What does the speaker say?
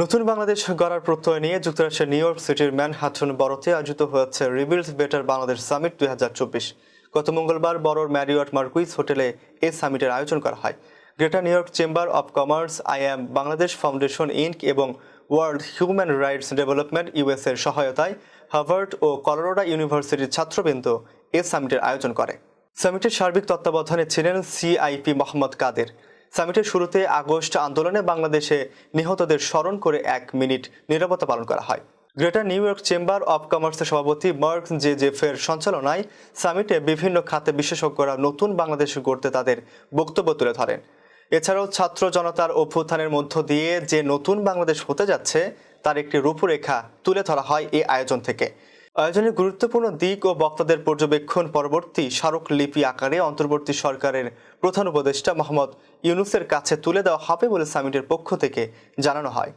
নতুন বাংলাদেশ গড়ার প্রত্যয় নিয়ে যুক্তরাষ্ট্রের নিউ ইয়র্ক সিটির ম্যানহাটন বড়তে আয়োজিত হয়েছে রিবিল্ড বেটার বাংলাদেশ সামিট দুই হাজার চব্বিশ। গত মঙ্গলবার বড়র ম্যারিয়ট মার্কুইস হোটেলে এই সামিটের আয়োজন করা হয়। Greater New York Chamber of Commerce, I M, Bangladesh Foundation Inc এবং World Human Rights Development US এর সহায়তায় হার্ভার্ড ও কলোরাডো ইউনিভার্সিটির ছাত্রবৃন্দ এই সামিটের আয়োজন করে। সামিটের সার্বিক তত্ত্বাবধানে ছিলেন সিআইপি মোহাম্মদ কাদের। সামিটের শুরুতে আগস্ট আন্দোলনে বাংলাদেশে নিহতদের স্মরণ করে এক মিনিট নিরাপত্তা পালন করা হয়। Greater New York Chamber of কমার্সের সভাপতি মার্ক জে জেফের সঞ্চালনায় সামিটে বিভিন্ন খাতে বিশেষজ্ঞরা নতুন বাংলাদেশ গড়তে তাদের বক্তব্য তুলে ধরেন। এছাড়াও ছাত্র জনতার অভ্যুত্থানের মধ্য দিয়ে যে নতুন বাংলাদেশ হতে যাচ্ছে, তার একটি রূপরেখা তুলে ধরা হয় এই আয়োজন থেকে। আয়োজনের গুরুত্বপূর্ণ দিক ও বক্তাদের পর্যবেক্ষণ পরবর্তী স্মারকলিপি আকারে অন্তর্বর্তী সরকারের প্রধান উপদেষ্টা মোহাম্মদ ইউনুসের কাছে তুলে দেওয়া হবে বলে সামিটের পক্ষ থেকে জানানো হয়।